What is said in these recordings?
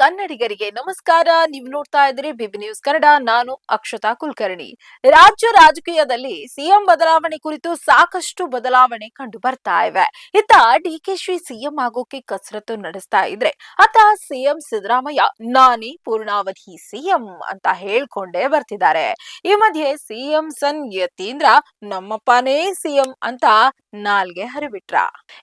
ಕನ್ನಡಿಗರಿಗೆ ನಮಸ್ಕಾರ. ನೀವು ನೋಡ್ತಾ ಇದ್ದೀರಿ ಬಿಬಿ ನ್ಯೂಸ್ ಕನ್ನಡ. ನಾನು ಅಕ್ಷತಾ ಕುಲಕರ್ಣಿ. ರಾಜ್ಯ ರಾಜಕೀಯದಲ್ಲಿ ಸಿಎಂ ಬದಲಾವಣೆ ಕುರಿತು ಸಾಕಷ್ಟು ಬದಲಾವಣೆ ಕಂಡು ಬರ್ತಾ ಇವೆ. ಇತ್ತ ಡಿಕೆಶಿ ಸಿಎಂ ಆಗೋಕೆ ಕಸರತ್ತು ನಡೆಸ್ತಾ ಇದ್ರೆ ಅತ್ತ ಸಿಎಂ ಸಿದ್ದರಾಮಯ್ಯ, ನಾನೇ ಪೂರ್ಣಾವಧಿ ಸಿಎಂ ಅಂತ ಹೇಳ್ಕೊಂಡೇ ಬರ್ತಿದ್ದಾರೆ. ಈ ಮಧ್ಯೆ ಸಿಎಂ ಸನ್ ಯತೀಂದ್ರ, ನಮ್ಮಪ್ಪನೇ ಸಿಎಂ ಅಂತ ನಾಲ್ಗೆ ಹರಿಬಿಟ್ರ.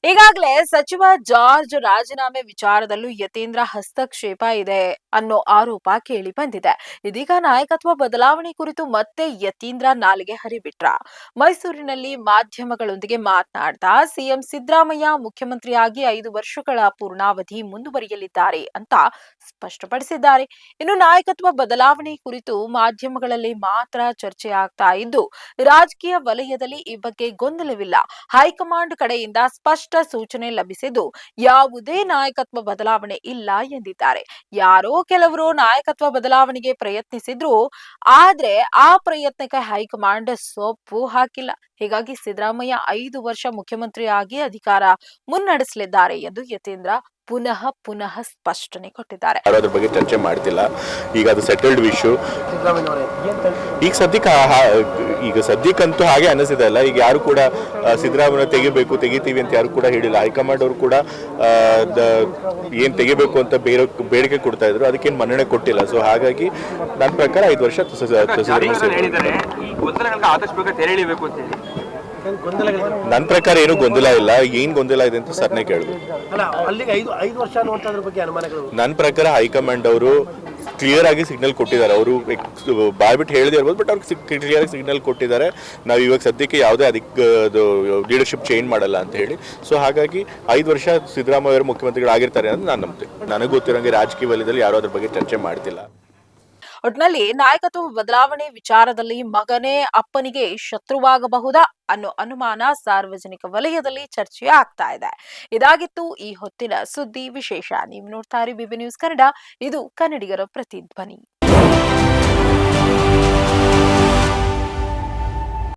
ಈಗಾಗಲೇ ಸಚಿವ ಜಾರ್ಜ್ ರಾಜೀನಾಮೆ ವಿಚಾರದಲ್ಲೂ ಯತೀಂದ್ರ ಹಸ್ತಕ್ಷೇಪ ಇದೆ ಅನ್ನೋ ಆರೋಪ ಕೇಳಿ ಬಂದಿದೆ. ಇದೀಗ ನಾಯಕತ್ವ ಬದಲಾವಣೆ ಕುರಿತು ಮತ್ತೆ ಯತೀಂದ್ರ ನಾಲಿಗೆ ಹರಿಬಿಟ್ರ. ಮೈಸೂರಿನಲ್ಲಿ ಮಾಧ್ಯಮಗಳೊಂದಿಗೆ ಮಾತನಾಡ್ತಾ ಸಿಎಂ ಸಿದ್ದರಾಮಯ್ಯ ಮುಖ್ಯಮಂತ್ರಿಯಾಗಿ ಐದು ವರ್ಷಗಳ ಪೂರ್ಣಾವಧಿ ಮುಂದುವರಿಯಲಿದ್ದಾರೆ ಅಂತ ಸ್ಪಷ್ಟಪಡಿಸಿದ್ದಾರೆ. ಇನ್ನು ನಾಯಕತ್ವ ಬದಲಾವಣೆ ಕುರಿತು ಮಾಧ್ಯಮಗಳಲ್ಲಿ ಮಾತ್ರ ಚರ್ಚೆ ಆಗ್ತಾ ಇದ್ದು, ರಾಜಕೀಯ ವಲಯದಲ್ಲಿ ಈ ಬಗ್ಗೆ ಗೊಂದಲವಿಲ್ಲ. ಹೈಕಮಾಂಡ್ ಕಡೆಯಿಂದ ಸ್ಪಷ್ಟ ಸೂಚನೆ ಲಭಿಸಿದ್ದು, ಯಾವುದೇ ನಾಯಕತ್ವ ಬದಲಾವಣೆ ಇಲ್ಲ ಎಂದಿದ್ದಾರೆ. ಯಾರೋ ಕೆಲವರು ನಾಯಕತ್ವ ಬದಲಾವಣೆಗೆ ಪ್ರಯತ್ನಿಸಿದ್ರು, ಆದ್ರೆ ಆ ಪ್ರಯತ್ನಕ್ಕೆ ಹೈಕಮಾಂಡ್ ಸೊಪ್ಪು ಹಾಕಿಲ್ಲ. ಹೀಗಾಗಿ ಸಿದ್ದರಾಮಯ್ಯ ಐದು ವರ್ಷ ಮುಖ್ಯಮಂತ್ರಿಯಾಗಿ ಅಧಿಕಾರ ಮುನ್ನಡೆಸಲಿದ್ದಾರೆ ಎಂದು ಯತೀಂದ್ರ ಪುನಃ ಪುನಃ ಸ್ಪಷ್ಟನೆ ಕೊಟ್ಟಿದ್ದಾರೆ. ಅದರ ಅದ್ರ ಬಗ್ಗೆ ಚರ್ಚೆ ಮಾಡ್ತಿಲ್ಲ. ಈಗ ಅದು ಸೆಟಲ್ಡ್ ವಿಶ್ಯೂ ಈಗ ಸದ್ಯಕ್ಕೆ ಆ- ಆ- ಈಗ ಸದ್ಯಕ್ಕಂತೂ ಹಾಗೆ ಅನಿಸಿದೆ ಅಲ್ಲ. ಈಗ ಯಾರು ಕೂಡ ಸಿದ್ದರಾಮಯ್ಯ ತೆಗಿಬೇಕು ತೆಗಿತೀವಿ ಅಂತ ಯಾರು ಕೂಡ ಹೇಳಿಲ್ಲ. ಹೈಕಮಾಂಡ್ ಅವರು ಕೂಡ ಆ, ದ- ಏನ್ ತೆಗಿಬೇಕು ಅಂತ ಬೇರೆ ಬೇಡಿಕೆ ಕೊಡ್ತಾ ಇದ್ರು. ಅದಕ್ಕೇನು ಮನ್ನಣೆ ಕೊಟ್ಟಿಲ್ಲ. ಸೊ ಹಾಗಾಗಿ ನನ್ನ ಪ್ರಕಾರ ಐದು ವರ್ಷ ಸ- ಸ- ಸ- ಸಿದ್ದರಾಮಯ್ಯ ಜಾರಿಗಳನ್ನು ಹೇಳಿದ್ದಾರೆ. ಈ ಗೊಂದಲಗಳಿಗೆ ಆದಷ್ಟು ಬೇಗ ತೆರೆ ಎಳಿಬೇಕು ಅಂತ ಹೇಳಿ. ಏನ್ ನನ್ನ ಪ್ರಕಾರ ಏನು ಗೊಂದಲ ಇಲ್ಲ. ಏನ್ ಗೊಂದಲ ಇದೆ ಅಂತ ಸರ್ನೇ ಕೇಳಿದ್ರು ನನ್ನ ಪ್ರಕಾರ ಹೈಕಮಾಂಡ್ ಅವರು ಕ್ಲಿಯರ್ ಆಗಿ ಸಿಗ್ನಲ್ ಕೊಟ್ಟಿದ್ದಾರೆ. ಅವರು ಬಾಯ್ಬಿಟ್ಟು ಹೇಳದೇ ಇರ್ಬೋದು ಬಟ್ ಅವ್ರಿಗೆ ಕ್ಲಿಯರ್ ಆಗಿ ಸಿಗ್ನಲ್ ಕೊಟ್ಟಿದ್ದಾರೆ. ನಾವು ಇವಾಗ ಸದ್ಯಕ್ಕೆ ಯಾವುದೇ ಅದಕ್ಕೆ ಲೀಡರ್ಶಿಪ್ ಚೇಂಜ್ ಮಾಡಲ್ಲ ಅಂತ ಹೇಳಿ. ಸೊ ಹಾಗಾಗಿ ಐದು ವರ್ಷ ಸಿದ್ದರಾಮಯ್ಯ ಅವರು ಮುಖ್ಯಮಂತ್ರಿಗಳಾಗಿರ್ತಾರೆ ಅಂತ ನಾನು ನಂಬ್ತೀನಿ ನನಗೆ ಗೊತ್ತಿರೋಂಗೆ ರಾಜಕೀಯ ವಲಯದಲ್ಲಿ ಯಾರೋ ಅದ್ರ ಬಗ್ಗೆ ಚರ್ಚೆ ಮಾಡ್ತಿಲ್ಲ. ಒಟ್ನಲ್ಲಿ ನಾಯಕತ್ವ ಬದಲಾವಣೆ ವಿಚಾರದಲ್ಲಿ ಮಗನೇ ಅಪ್ಪನಿಗೆ ಶತ್ರುವಾಗಬಹುದಾ ಅನ್ನೋ ಅನುಮಾನ ಸಾರ್ವಜನಿಕ ವಲಯದಲ್ಲಿ ಚರ್ಚೆ ಆಗ್ತಾ ಇದೆ. ಇದಾಗಿತ್ತು ಈ ಹೊತ್ತಿನ ಸುದ್ದಿ ವಿಶೇಷ. ನೀವು ನೋಡ್ತಾ ಇರಿ ಬಿಬಿ ನ್ಯೂಸ್ ಕನ್ನಡ. ಇದು ಕನ್ನಡಿಗರ ಪ್ರತಿಧ್ವನಿ.